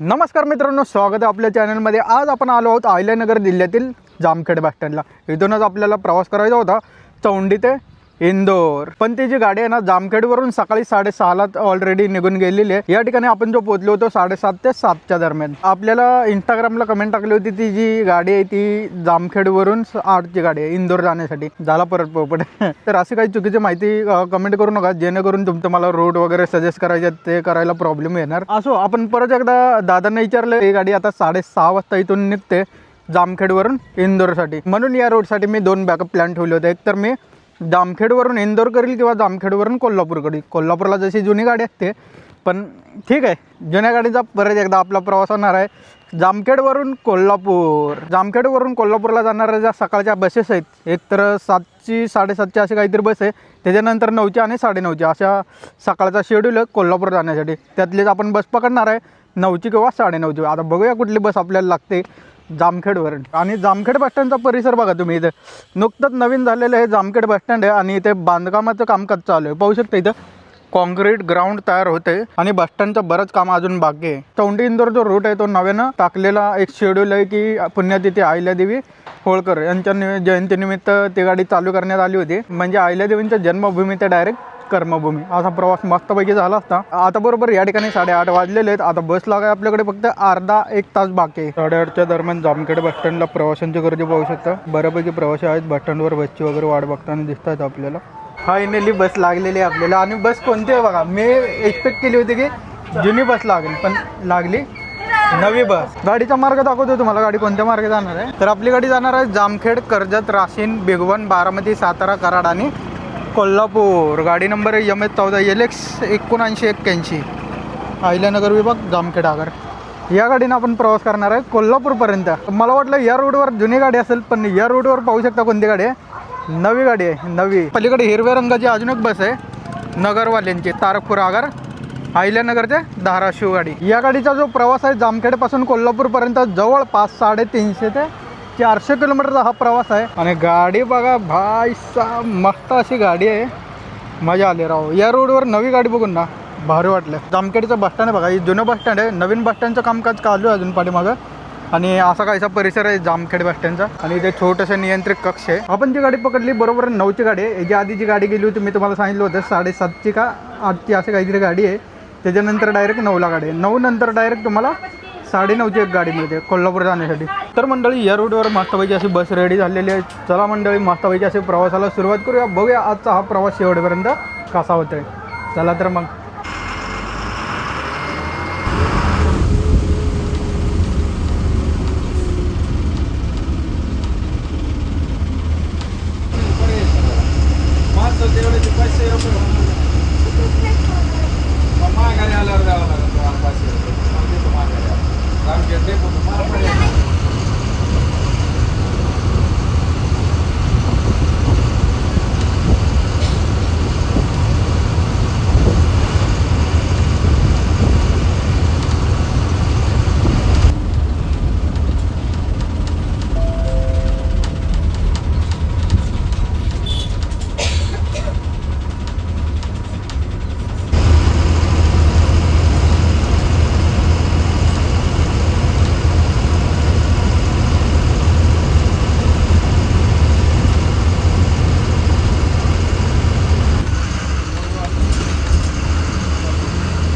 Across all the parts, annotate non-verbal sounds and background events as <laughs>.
नमस्कार मित्रांनो स्वागत आहे आपल्या चॅनलमध्ये. आज आपण आलो आहोत अहिल्यानगर जिल्ह्यातील जामखेड बस स्टँडला. इथूनच आपल्याला प्रवास करायचा होता चौंडी ते इंदोर. पण ती जी गाडी आहे ना जामखेडवरून सकाळी साडेसहाला ऑलरेडी निघून गेलेली आहे. या ठिकाणी आपण जो पोहोचलो होतो साडेसात ते सातच्या दरम्यान. आपल्याला इंस्टाग्रामला कमेंट टाकली होती ती जी गाडी आहे ती जामखेडवरून आठची गाडी आहे इंदोर जाण्यासाठी. झाला परत पोपट. <laughs> तर अशी काही चुकीची माहिती कमेंट करू नका. जेणेकरून तुमचं मला रोड वगैरे सजेस्ट करायचे ते करायला प्रॉब्लेम येणार. असो आपण परत एकदा दादांना विचारलं ही गाडी आता साडेसहा वाजता इथून निघते जामखेडवरून इंदोरसाठी. म्हणून या रोडसाठी मी दोन बॅकअप प्लॅन ठेवले होते. एक तर मी जामखेडवरून इंदोर करील किंवा जामखेडवरून कोल्हापूर करील कोल्हापूरला जशी जुनी गाडी असते पण ठीक आहे जुन्या गाडीचा परत एकदा आपला प्रवास होणार आहे. जामखेडवरून कोल्हापूर. जामखेडवरून कोल्हापूरला जाणाऱ्या ज्या सकाळच्या बसेस आहेत एक तर सातची साडेसातची अशी काहीतरी बस आहे त्याच्यानंतर नऊची आणि साडेनऊची अशा सकाळचा शेड्यूल आहे कोल्हापूर जाण्यासाठी. त्यातलीच आपण बस पकडणार आहे नऊची किंवा साडेनऊची. आता बघूया कुठली बस आपल्याला लागते. जामखेडवरून आणि जामखेड बसस्टँडचा परिसर बघा तुम्ही इथं. नुकतंच नवीन झालेलं हे जामखेड बसस्टँड आहे आणि इथे बांधकामाचं कामकाज चालू आहे. पाहू शकता इथं कॉन्क्रीट ग्राउंड तयार होते आणि बस स्टँडचं बरंच काम अजून बाकी आहे. चौंडी इंदोर जो रूट आहे तो नव्यानं टाकलेला एक शेड्यूल आहे की पुण्यतिथी अहिल्यादेवी होळकर यांच्या जयंतीनिमित्त ती गाडी चालू करण्यात आली होती. म्हणजे अहिल्यादेवींच्या जन्मभूमी ते डायरेक्ट कर्मभूमी. असा प्रवास मस्तपैकी झाला असता. आता बरोबर या ठिकाणी साडेआठ वाजलेले आहेत. आता बस लागाय आपल्याकडे फक्त अर्धा एक तास बाकी आहे. साडेआठच्या दरम्यान जामखेड बसस्टँडला प्रवाशांची गर्दी पाहू शकता. बऱ्यापैकी प्रवासी आहेत. बसस्टँडवर बसची वगैरे वाट बघताना दिसत आहेत आपल्याला. फायनली बस लागलेली आहे आपल्याला. आणि बस कोणती आहे बघा. मी एक्सपेक्ट केली होती की जुनी बस लागेल पण लागली नवी बस गाडीचा मार्ग दाखवतो तुम्हाला. गाडी कोणत्या मार्गे जाणार आहे? तर आपली गाडी जाणार आहे जामखेड कर्जत राशीन भिगवण बारामती सातारा कराड आणि कोल्हापूर. गाडी नंबर यम एम एच चौदा एल एक्स एकोणऐंशी एक्क्याऐंशी. अहिल्यानगर विभाग जामखेडागर या गाडीनं आपण प्रवास करणार आहे कोल्हापूरपर्यंत. मला वाटलं या रोडवर जुनी गाडी असेल पण या रोडवर पाहू शकता कोणती गाडी आहे? नवी गाडी आहे नवी. पलीकडे हिरव्या रंगाची अजून एक बस आहे नगरवाल्यांची तारकपूर आगार. अहिल्यानगर ते धाराशिव गाडी. या गाडीचा जो प्रवास आहे जामखेडपासून कोल्हापूरपर्यंत जवळपास साडेतीनशे ते चारशे किलोमीटरचा हा प्रवास आहे. आणि गाडी बघा भाई सा मस्त अशी गाडी आहे. मजा आली राव. या रोडवर नवी गाडी बघून ना भारी वाटलं. जामखेडचं बस स्टँड आहे बघा हे जुनं बस स्टँड आहे. नवीन बस स्टँडचं कामकाज चालू आहे अजून पाठीमागं. आणि असा काहीसा परिसर आहे जामखेड बस स्टँडचा आणि इथे छोटंसं नियंत्रित कक्ष आहे. आपण जी गाडी पकडली बरोबर नऊची गाडी आहे. याच्या आधी जी गाडी गेली होती मी तुम्हाला सांगितलं होतं साडेसातची का आठची अशी काहीतरी गाडी आहे. त्याच्यानंतर डायरेक्ट नऊला गाडी आहे. नऊ नंतर डायरेक्ट तुम्हाला साडेनऊची एक गाडी मिळते कोल्हापूर जाण्यासाठी. तर मंडळी या रोडवर मस्तपैकी अशी बस रेडी झालेली आहे. चला मंडळी मस्तपैकी असे प्रवासाला सुरुवात करूया. बघूया आजचा हा प्रवास शेवटपर्यंत कसा होतोय. चला तर मग माणसं तेवढे पाचशे रुपये मग माघारी आल्यावर द्यावं लागेल तुम्हाला पाचशे रुपये मग देतो माघारी आल्यावर. रामखेड डेपो तुम्हाला पडेल.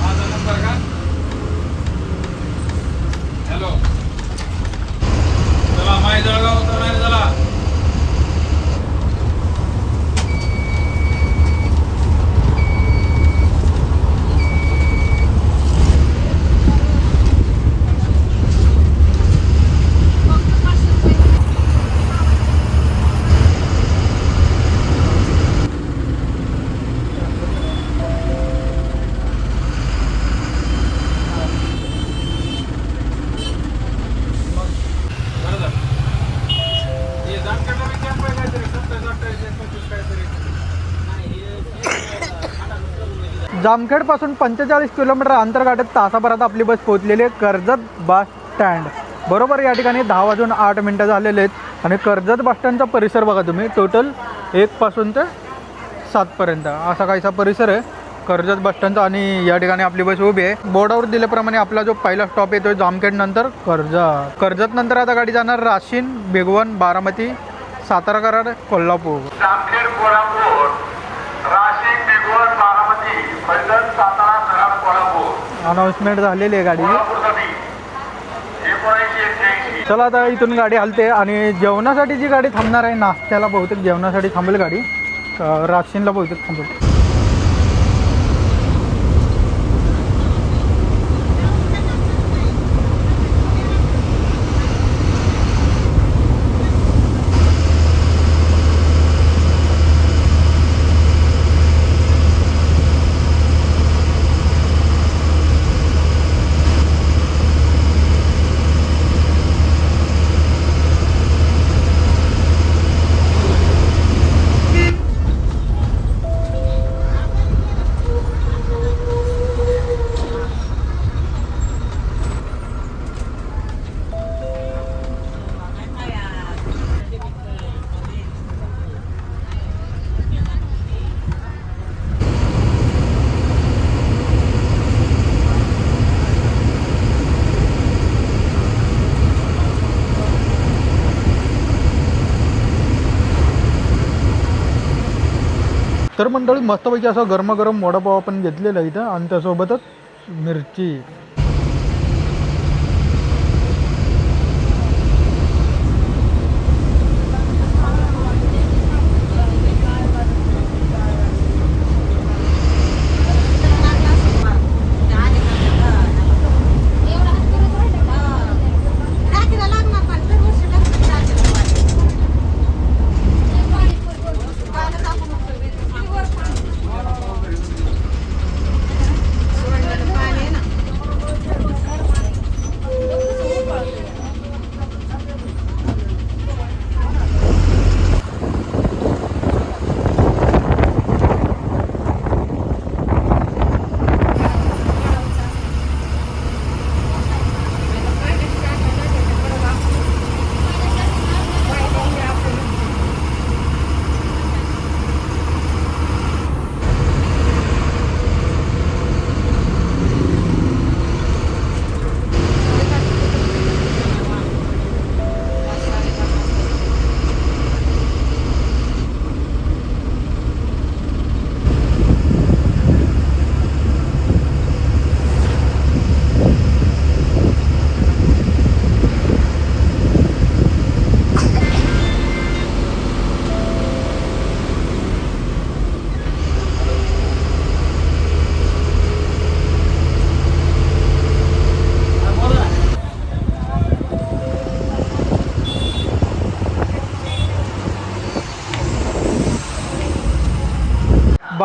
माझा नंबर का हॅलो चला माय जळगाव उतरणार चला बरं झालं. हे जामखेडला बी कॅम्प आहे काहीतरी, सत्तावीस, अठ्ठावीस, एकोणतीस काहीतरी. जामखेडपासून पंचेचाळीस किलोमीटर अंतर गाठत तासाभरात आपली बस पोहोचलेली आहे कर्जत बस स्टँड बरोबर या ठिकाणी दहा वाजून आठ मिनटं झालेले आहेत. आणि कर्जत बस स्टँडचा परिसर बघा तुम्ही. टोटल एकपासून ते सातपर्यंत असा काहीसा परिसर आहे. कर्जत बस स्टँडचा आणि या ठिकाणी आपली बस उभी आहे. बोर्डावर दिल्याप्रमाणे आपला जो पहिला स्टॉप येतोय जामखेड नंतर कर्जत. कर्जत नंतर आता गाडी जाणार राशीन बेगवन बारामती सातारा कराड कोल्हापूर जामखेड कोल्हापूर राशीन बिगवण बारामती पैठण सातारा कराड कोल्हापूर अनाऊन्समेंट झालेली आहे गाडीची. चला आता इथून गाडी हलते आणि जेवणासाठी जी गाडी थांबणार आहे नाश्त्याला बहुतेक जेवणासाठी थांबेल गाडी. राशीनला बहुतेक थांबेल. तर मंडळी मस्तपैकी असं गरमागरम वडापाव आपण घेतलेला आहे इथं आणि त्यासोबतच मिरची.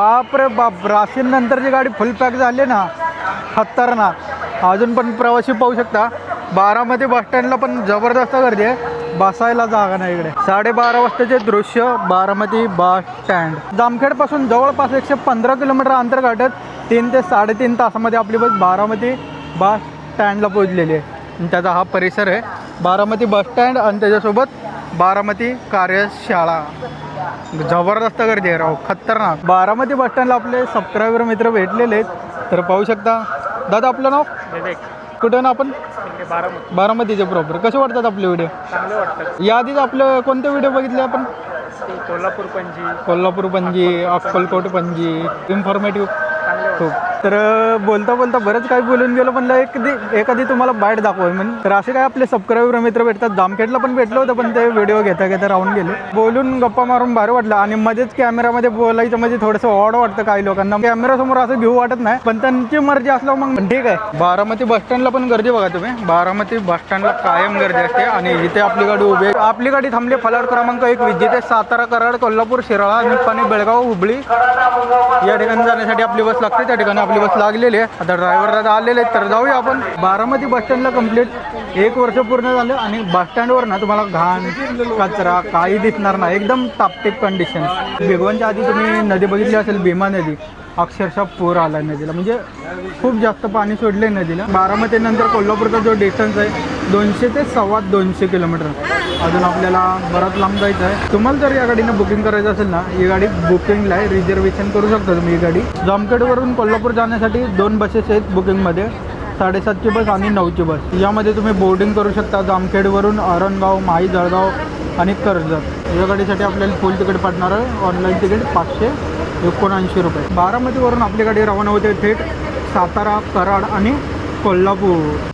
बाप रे बाप राशीन नंतरची गाडी फुल पॅक झाली ना खतरनाक. अजून पण प्रवासी पाहू शकता. बारामती बस स्टँडला पण जबरदस्त गर्दी आहे. बसायला जागा नाही इकडे. साडेबारा वाजताचे दृश्य बारामती बस स्टँड जामखेडपासून जवळपास एकशे पंधरा किलोमीटर अंतर गाठत तीन ते साडेतीन तासामध्ये आपली बस बारामती बस स्टँडला पोहोचलेली आहे. आणि त्याचा हा परिसर आहे. बारामती बस स्टँड आणि त्याच्यासोबत बारामती कार्यशाळा. जबरदस्त गर्दी आहे राव खतरनाक. बारामती बस स्टँडला आपले सबस्क्रायबर मित्र भेटलेले आहेत. तर पाहू शकता दादा आपलं नाव? कुठं ना आपण? बारामतीचे प्रॉपर कसे वाटतात आपले व्हिडिओ चांगले वाटतात. याआधीच आपलं कोणते व्हिडिओ बघितले आपण? कोल्हापूर पणजी. कोल्हापूर पणजी अक्कलकोट पणजी. इन्फॉर्मेटिव्ह खूप. तर बोलता बोलता बरंच काही बोलून गेलो म्हणलं एखादी एखादी तुम्हाला बाईट दाखवाय म्हणून. तर असे काय आपले सबस्क्रायबर मित्र भेटतात जामखेडला पण भेटलं होतं पण ते व्हिडिओ घेता घेता राहून गेले. बोलून गप्पा मारून भारी वाटलं आणि मध्येच कॅमेरामध्ये बोलायचं म्हणजे थोडंसं ऑड वाटतं काही लोकांना. कॅमेरा समोर असं घेऊ वाटत नाही पण त्यांची मर्जी असल्यावर मग ठीक आहे बारामती बस स्टँडला पण गर्दी बघा तुम्ही. बारामती बस स्टँडला कायम गर्दी असते आणि इथे आपली गाडी उभी आहे. आपली गाडी थांबली फलाट क्रमांक एक विजेते सातारा कराड कोल्हापूर शिराळा निप्पाणी बेळगाव हुबळी. या ठिकाणी जाण्यासाठी आपली बस लागते त्या ठिकाणी आपली बस लागलेली आहे. आता ड्रायव्हर दादा आलेले आहेत तर जाऊया आपण. बारामती बस स्टँडला कंप्लीट एक वर्ष पूर्ण झालं आणि बस स्टँडवर ना तुम्हाला घाण कचरा काही दिसणार नाही. एकदम टापटेप कंडिशन बेगवानच्या आधी तुम्ही नदी बघितली असेल भीमा नदी. अक्षरशः पूर आला नदीला. म्हणजे खूप जास्त पाणी सोडले नदीला. बारामती नंतर कोल्हापूरचा जो डिस्टन्स आहे दोनशे ते सव्वा दोनशे किलोमीटर. अजून आपल्याला बराच लांब जायचं आहे. तुम्हाला जर या गाडीनं बुकिंग करायचं असेल ना ही गाडी बुकिंगला आहे. रिझर्वेशन करू शकता तुम्ही ही गाडी. जामखेडवरून कोल्हापूर जाण्यासाठी दोन बसेस आहेत बुकिंगमध्ये साडेसातची बस आणि नऊची बस यामध्ये तुम्ही बोर्डिंग करू शकता जामखेडवरून अरणगाव माई जळगाव आणि कर्जत. या गाडीसाठी आपल्याला फुल तिकीट पडणार आहे. ऑनलाईन तिकीट पाचशे एकोणऐंशी रुपये. बारामतीवरून आपली गाडी रवाना होते थेट सातारा कराड आणि कोल्हापूर.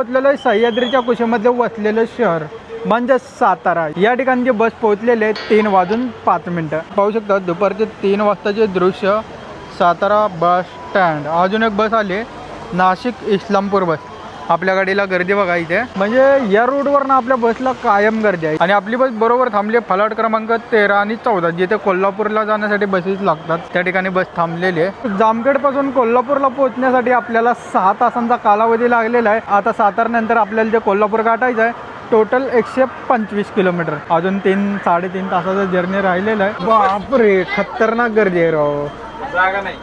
पोहोचलेलो आहे सह्याद्रीच्या कुशीमध्ये वसलेलं शहर म्हणजे सातारा. या ठिकाणी जे बस पोहोचलेले तीन वाजून पाच मिनटं. पाहू शकता दुपारचे तीन वाजताचे दृश्य सातारा बस स्टँड. अजून एक बस आली नाशिक इस्लामपूर बस. आपल्या गाडीला गर्दी बघा इथे. म्हणजे या रोडवरनं आपल्या बसला कायम गर्दी आहे. आणि आपली बस बरोबर थांबली आहे. फलाट क्रमांक तेरा आणि चौदा जिथे कोल्हापूरला जाण्यासाठी बसेस लागतात. त्या ठिकाणी बस थांबलेली आहे. जामखेडपासून कोल्हापूरला पोहोचण्यासाठी आपल्याला सहा तासांचा कालावधी लागलेला आहे. आता सातारनंतर आपल्याला जे कोल्हापूर गाठायचं आहे टोटल एकशे पंचवीस किलोमीटर अजून तीन साडेतीन तासाचा जर्नी राहिलेला आहे. बापरे खतरनाक गर्दी आहे राव. जागा नाही.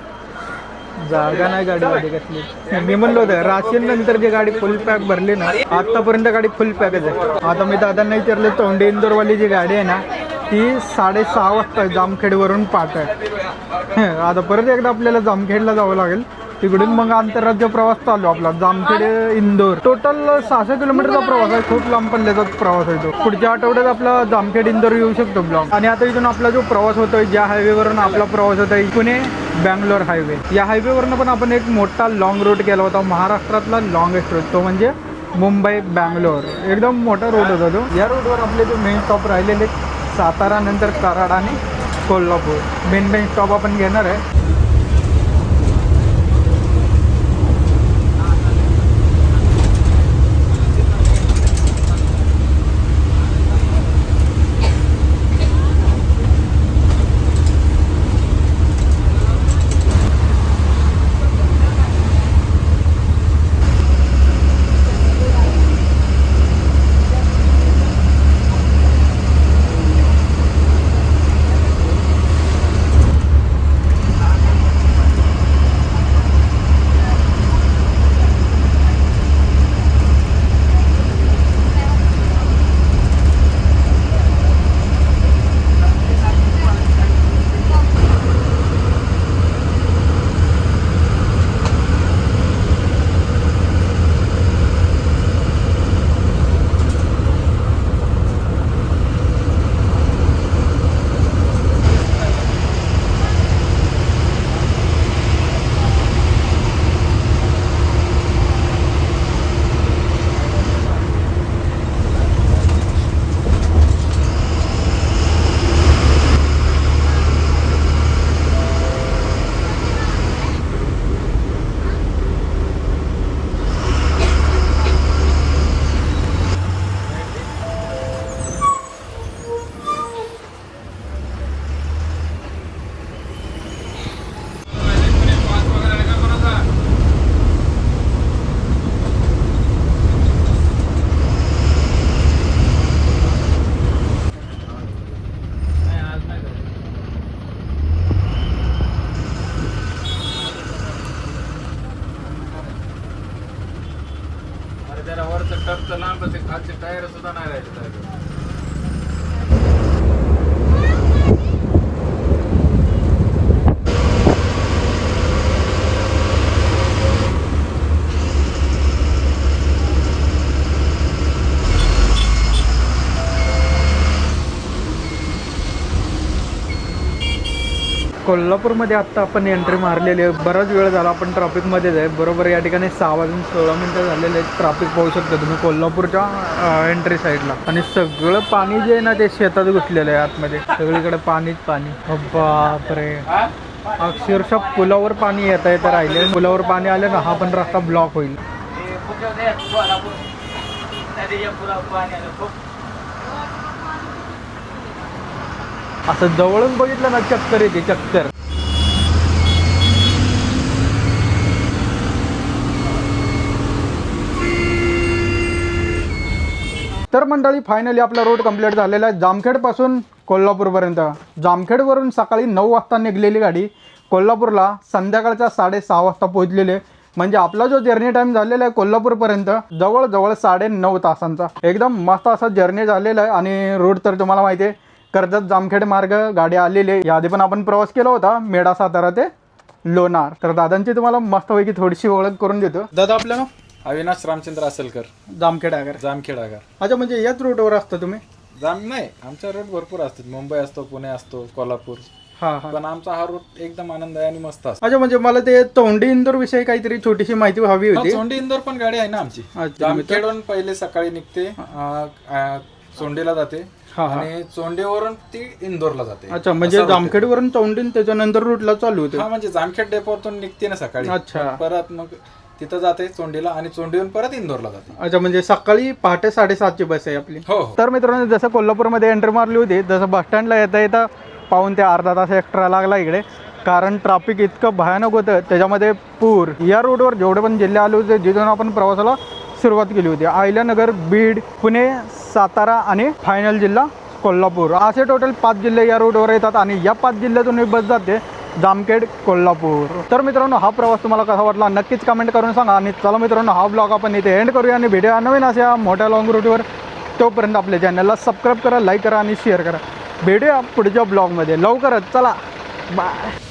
जागा नाही गाडीमध्ये कसली मी म्हणलो होतं राशीन नंतर जी गाडी फुल पॅक भरली ना आतापर्यंत गाडी फुल पॅकच आहे. आता मी दादांना विचारलं तोंडे इंदोरवाली जी गाडी आहे ना ती साडेसहा वाजता जामखेडवरून पाठ आहे <laughs> आता परत एकदा आपल्याला जामखेडला जावं लागेल. तिकडून मग आंतरराज्य प्रवास चालू आपला. जामखेड इंदोर. टोटल सहाशे किलोमीटरचा प्रवास आहे. खूप लांब पल्ल्याचा प्रवास आहे तो. पुढच्या आठवड्यात आपला जामखेड इंदोर येऊ शकतो ब्लॉग. आणि आता इथून आपला जो प्रवास होतोय ज्या हायवेवरून आपला प्रवास होतोय पुणे बँगलोर हायवे. या हायवेवरनं पण आपण एक मोठा लॉंग रूट केला होता. महाराष्ट्रातला लॉंगेस्ट रूट तो म्हणजे मुंबई बँगलोर. एकदम मोठा रोड होता तो. या रोडवर आपले जे मेन स्टॉप राहिलेले सातारा नंतर कराड आणि कोल्हापूर. मेन मेन स्टॉप आपण घेणार आहे. त्याला लांब ते खालचे टायर सुद्धा नाही राहिले. कोल्हापूरमध्ये आत्ता आपण एंट्री मारलेली आहे. बराच वेळ झाला आपण ट्रॅफिकमध्येच आहे. बरोबर या ठिकाणी सहा वाजून सोळा मिनटं झालेले आहेत. ट्रॅफिक पाहू शकता तुम्ही कोल्हापूरच्या एंट्री साईडला आणि सगळं पाणी जे आहे ना ते शेतात घुसलेलं आहे आतमध्ये. सगळीकडे पाणीच पाणी. बापरे. अक्षरशः पुलावर पाणी येता येतं राहिले. पुलावर पाणी आलं ना हा पण रस्ता ब्लॉक होईल. असं जवळून बघितलं ना चक्कर येते चक्कर. तर मंडळी फायनली आपला रोड कंप्लीट झालेला आहे. जामखेडपासून कोल्हापूरपर्यंत. जामखेडवरून सकाळी नऊ वाजता निघलेली गाडी कोल्हापूरला संध्याकाळच्या साडेसहा वाजता पोहोचलेली आहे. म्हणजे आपला जो जर्नी टाइम झालेला आहे कोल्हापूरपर्यंत जवळजवळ साडे नऊ तासांचा. एकदम मस्त असा जर्नी झालेला आहे आणि रोड तर तुम्हाला माहिती आहे कर्जत जामखेड मार्ग गाडी आलेली याआधी पण आपण प्रवास केला होता मेडा सातारा ते लोणार. तर दादांची तुम्हाला मस्तपैकी थोडीशी ओळख करून देतो. दादा आपल्या नाव? अविनाश रामचंद्र असेलकर जामखेड आगर. जामखेड आगार. अच्छा म्हणजे याच रोडवर असतं तुम्ही? जाम नाही आमच्या रूट भरपूर असतात. मुंबई असतो पुणे असतो कोल्हापूर. हां हां. पण आमचा हा रूट एकदम आनंद आहे आणि मस्त असतो. अच्छा म्हणजे मला ते तोंडी इंदोर विषयी काहीतरी छोटीशी माहिती हवी होती. सोंडी इंदोर पण गाडी आहे ना आमची. अच्छा, जामखेडून पहिले सकाळी निघते अं, अं, सोंडेला जाते. हा, हा. आणि चोंडेवरून ती इंदोरला जाते. अच्छा म्हणजे जामखेडवरून तोंडीन त्याच्यानंतर रूटला चालू होते. हा म्हणजे जामखेड डेपोतून निघते ना सकाळी. अच्छा. परत मग तिथं जाते चोंडीला आणि चोंडीहून परत इंदोरला जाते. अच्छा म्हणजे सकाळी पहाटे साडेसातची बस आहे आपली. हो हो. तर मित्रांनो जसं कोल्हापूरमध्ये एंट्री मारली होती जसं बस स्टँडला येता येता पाहून ते अर्धा तास एक्स्ट्रा लागला इकडे. कारण ट्रॅफिक इतकं भयानक होतं त्याच्यामध्ये पूर. या रोडवर जेवढे पण जिल्हे आले होते जिथून आपण प्रवासाला सुरुवात केली होती. अहिल्यानगर बीड पुणे सातारा आणि फायनल जिल्हा कोल्हापूर. असे टोटल पाच जिल्हे या रोडवर येतात आणि या पाच जिल्ह्यातून ही बस जाते जामखेड कोल्हापूर. तर मित्रांनो हा प्रवास तुम्हाला कसा वाटला? नक्कीच कमेंट करून सांगा. आणि चला मित्रांनो हा ब्लॉग आपण इथे एंड करूया आणि भेटूया नवीन अशा मोठ्या लॉंग रूटवर तोपर्यंत आपल्या चॅनलला सबस्क्राईब करा लाईक करा आणि शेअर करा. भेटूया पुढच्या ब्लॉगमध्ये लवकरच. चला. बाय